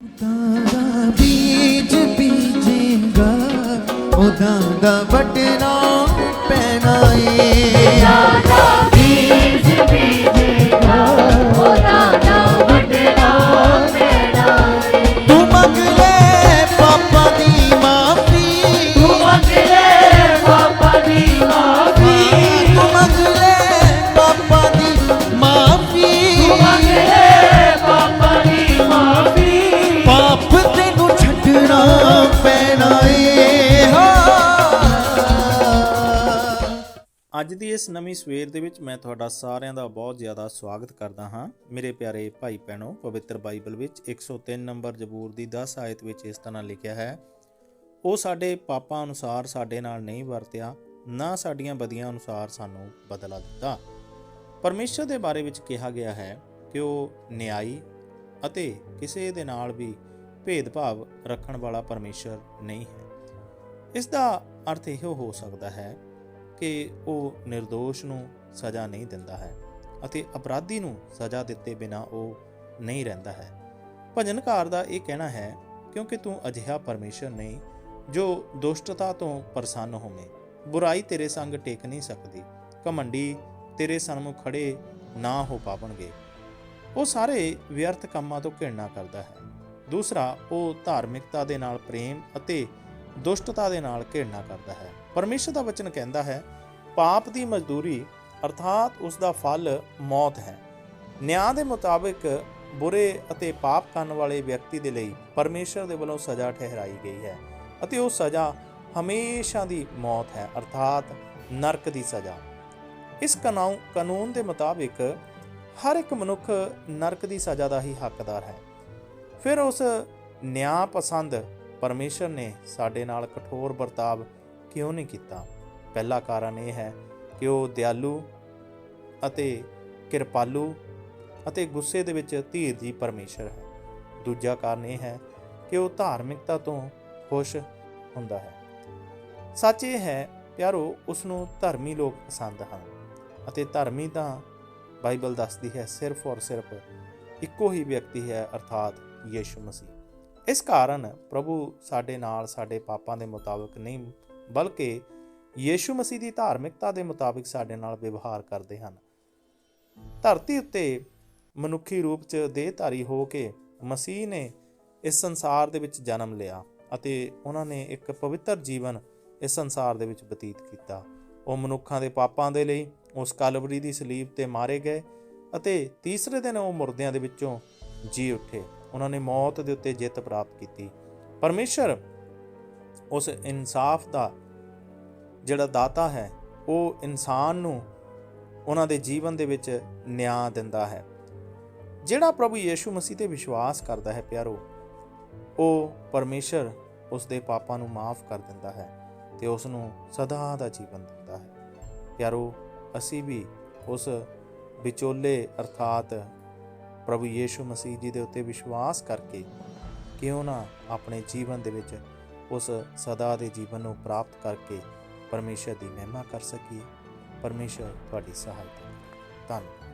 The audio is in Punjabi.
ਦਾ ਬੀਜ ਬੀਜੇਗਾ ਉਦਾਂ ਦਾ ਵੱਡੇ ਅੱਜ ਦੀ ਇਸ ਨਵੀਂ ਸਵੇਰ ਦੇ ਵਿੱਚ ਮੈਂ ਤੁਹਾਡਾ ਸਾਰਿਆਂ ਦਾ ਬਹੁਤ ਜ਼ਿਆਦਾ ਸਵਾਗਤ ਕਰਦਾ ਹਾਂ। ਮੇਰੇ ਪਿਆਰੇ ਭਾਈ ਭੈਣੋ, ਪਵਿੱਤਰ ਬਾਈਬਲ ਵਿੱਚ 103 ਨੰਬਰ ਜ਼ਬੂਰ ਦੀ 10 ਆਇਤ ਵਿੱਚ ਇਸ ਤਰ੍ਹਾਂ ਲਿਖਿਆ ਹੈ, ਉਹ ਸਾਡੇ ਪਾਪਾਂ ਅਨੁਸਾਰ ਸਾਡੇ ਨਾਲ ਨਹੀਂ ਵਰਤਿਆ, ਨਾ ਸਾਡੀਆਂ ਬਦੀਆਂ ਅਨੁਸਾਰ ਸਾਨੂੰ ਬਦਲਾ ਦਿੱਤਾ। ਪਰਮੇਸ਼ਰ ਦੇ ਬਾਰੇ ਵਿੱਚ ਕਿਹਾ ਗਿਆ ਹੈ ਕਿ ਉਹ ਨਿਆਈ ਅਤੇ ਕਿਸੇ ਦੇ ਨਾਲ ਵੀ ਭੇਦਭਾਵ ਰੱਖਣ ਵਾਲਾ ਪਰਮੇਸ਼ਰ ਨਹੀਂ ਹੈ। ਇਸ ਦਾ ਅਰਥ ਇਹ ਹੋ ਸਕਦਾ ਹੈ ਕਿ ਉਹ નિર્ਦੋਸ਼ ਨੂੰ ਸਜ਼ਾ ਨਹੀਂ ਦਿੰਦਾ ਹੈ ਅਤੇ ਅਪਰਾਧੀ ਨੂੰ ਸਜ਼ਾ ਦਿੱਤੇ ਬਿਨਾ ਉਹ ਨਹੀਂ ਰਹਿੰਦਾ ਹੈ। ਭਜਨਕਾਰ ਦਾ ਇਹ ਕਹਿਣਾ ਹੈ, ਕਿਉਂਕਿ ਤੂੰ ਅਜਿਹਾ ਪਰਮੇਸ਼ਰ ਨਹੀਂ, ਜੋ ਦੁਸ਼ਟਤਾ ਤੋਂ ਪ੍ਰਸੰਨ ਹੋਵੇ। ਬੁਰਾਈ ਤੇਰੇ ਸੰਗ ਟੇਕ ਨਹੀਂ ਸਕਦੀ ਕਮੰਡੀ ਤੇਰੇ ਸਨਮੁਖ ਖੜੇ ਨਾ ਹੋ ਪਾਵਣਗੇ। ਉਹ ਸਾਰੇ ਵਿਅਰਥ ਕੰਮਾਂ ਤੋਂ ਘਿਰਣਾ ਕਰਦਾ ਹੈ। ਦੂਸਰਾ, ਉਹ ਧਾਰਮਿਕਤਾ ਦੇ ਨਾਲ ਪ੍ਰੇਮ ਅਤੇ ਦੁਸ਼ਟਤਾ ਦੇ ਨਾਲ ਘਿਰਣਾ ਕਰਦਾ ਹੈ। ਪਰਮੇਸ਼ਰ ਦਾ ਵਚਨ ਕਹਿੰਦਾ ਹੈ, ਪਾਪ ਦੀ ਮਜ਼ਦੂਰੀ ਅਰਥਾਤ ਉਸ ਦਾ ਫਲ ਮੌਤ ਹੈ। ਨਿਆਂ ਦੇ ਮੁਤਾਬਿਕ ਬੁਰੇ ਅਤੇ ਪਾਪ ਕਰਨ ਵਾਲੇ ਵਿਅਕਤੀ ਦੇ ਲਈ ਪਰਮੇਸ਼ਰ ਦੇ ਵੱਲੋਂ ਸਜ਼ਾ ਠਹਿਰਾਈ ਗਈ ਹੈ ਅਤੇ ਉਹ ਸਜ਼ਾ ਹਮੇਸ਼ਾ ਦੀ ਮੌਤ ਹੈ, ਅਰਥਾਤ ਨਰਕ ਦੀ ਸਜ਼ਾ। ਇਸ ਕਾਨੂੰਨ ਕਾਨੂੰਨ ਦੇ ਮੁਤਾਬਿਕ ਹਰ ਇੱਕ ਮਨੁੱਖ ਨਰਕ ਦੀ ਸਜ਼ਾ ਦਾ ਹੀ ਹੱਕਦਾਰ ਹੈ। ਫਿਰ ਉਸ ਨਿਆਂ ਪਸੰਦ ਪਰਮੇਸ਼ਰ ਨੇ ਸਾਡੇ ਨਾਲ ਕਠੋਰ ਵਰਤਾਵ ਕਿਉਂ ਨਹੀਂ ਕੀਤਾ? ਪਹਿਲਾ ਕਾਰਨ ਇਹ ਹੈ ਕਿ ਉਹ ਦਿਆਲੂ ਅਤੇ ਕਿਰਪਾਲੂ ਅਤੇ ਗੁੱਸੇ ਦੇ ਵਿੱਚ ਧੀਰਜੀ ਪਰਮੇਸ਼ਰ ਹੈ। ਦੂਜਾ ਕਾਰਨ ਇਹ ਹੈ ਕਿ ਉਹ ਧਾਰਮਿਕਤਾ ਤੋਂ ਖੁਸ਼ ਹੁੰਦਾ ਹੈ। ਸੱਚ ਇਹ ਹੈ, ਪਿਆਰੋ ਉਸ ਨੂੰ ਧਰਮੀ ਲੋਕ ਪਸੰਦ ਹਨ ਅਤੇ ਧਰਮੀ ਤਾਂ ਬਾਈਬਲ ਦੱਸਦੀ ਹੈ ਸਿਰਫ ਔਰ ਸਿਰਫ ਇੱਕੋ ਹੀ ਵਿਅਕਤੀ ਹੈ, ਅਰਥਾਤ ਯੀਸ਼ੂ ਮਸੀਹ। ਇਸ ਕਾਰਨ ਪ੍ਰਭੂ ਸਾਡੇ ਨਾਲ, ਸਾਡੇ ਪਾਪਾਂ ਦੇ ਮੁਤਾਬਕ ਨਹੀਂ, ਬਲਕਿ ਯੀਸ਼ੂ ਮਸੀਹ ਦੀ ਧਾਰਮਿਕਤਾ ਦੇ ਮੁਤਾਬਿਕ ਸਾਡੇ ਨਾਲ ਵਿਵਹਾਰ ਕਰਦੇ ਹਨ। ਧਰਤੀ ਉੱਤੇ ਮਨੁੱਖੀ ਰੂਪ 'ਚ ਦੇਹਧਾਰੀ ਹੋ ਕੇ ਮਸੀਹ ਨੇ ਇਸ ਸੰਸਾਰ ਦੇ ਵਿੱਚ ਜਨਮ ਲਿਆ ਅਤੇ ਉਹਨਾਂ ਨੇ ਇੱਕ ਪਵਿੱਤਰ ਜੀਵਨ ਇਸ ਸੰਸਾਰ ਦੇ ਵਿੱਚ ਬਤੀਤ ਕੀਤਾ। ਉਹ ਮਨੁੱਖਾਂ ਦੇ ਪਾਪਾਂ ਦੇ ਲਈ ਉਸ ਕਲਵਰੀ ਦੀ ਸਲੀਬ ਤੇ ਮਾਰੇ ਗਏ ਅਤੇ ਤੀਸਰੇ ਦਿਨ ਉਹ ਮੁਰਦਿਆਂ ਦੇ ਵਿੱਚੋਂ ਜੀ ਉੱਠੇ। ਉਹਨਾਂ ਨੇ ਮੌਤ ਦੇ ਉੱਤੇ ਜਿੱਤ ਪ੍ਰਾਪਤ ਕੀਤੀ। ਪਰਮੇਸ਼ਰ ਉਸ ਇਨਸਾਫ ਦਾ ਜਿਹੜਾ ਦਾਤਾ ਹੈ, ਉਹ ਇਨਸਾਨ ਨੂੰ ਉਹਨਾਂ ਦੇ ਜੀਵਨ ਦੇ ਵਿੱਚ ਨਿਆਂ ਦਿੰਦਾ ਹੈ। ਜਿਹੜਾ ਪ੍ਰਭੂ ਯੀਸ਼ੂ ਮਸੀਹ ਤੇ ਵਿਸ਼ਵਾਸ ਕਰਦਾ ਹੈ ਪਿਆਰੋ, ਉਹ ਪਰਮੇਸ਼ਰ ਉਸ ਦੇ ਪਾਪਾਂ ਨੂੰ ਮਾਫ ਕਰ ਦਿੰਦਾ ਹੈ ਤੇ ਉਸ ਨੂੰ ਸਦਾ ਦਾ ਜੀਵਨ ਦਿੰਦਾ ਹੈ। ਪਿਆਰੋ, ਅਸੀਂ ਵੀ ਉਸ ਵਿਚੋਲੇ ਅਰਥਾਤ ਪ੍ਰਭੂ ਯੀਸ਼ੂ ਮਸੀਹ ਜੀ ਦੇ ਉੱਤੇ ਵਿਸ਼ਵਾਸ ਕਰਕੇ ਕਿਉਂ ਨਾ ਆਪਣੇ ਜੀਵਨ ਦੇ ਵਿੱਚ ਉਸ ਸਦਾ ਦੇ ਜੀਵਨ ਨੂੰ ਪ੍ਰਾਪਤ ਕਰਕੇ ਪਰਮੇਸ਼ਰ ਦੀ ਮਹਿਮਾ ਕਰ ਸਕੀਏ। ਪਰਮੇਸ਼ਰ ਤੁਹਾਡੀ ਸਹਾਇਤਾ ਧੰਨਵਾਦ।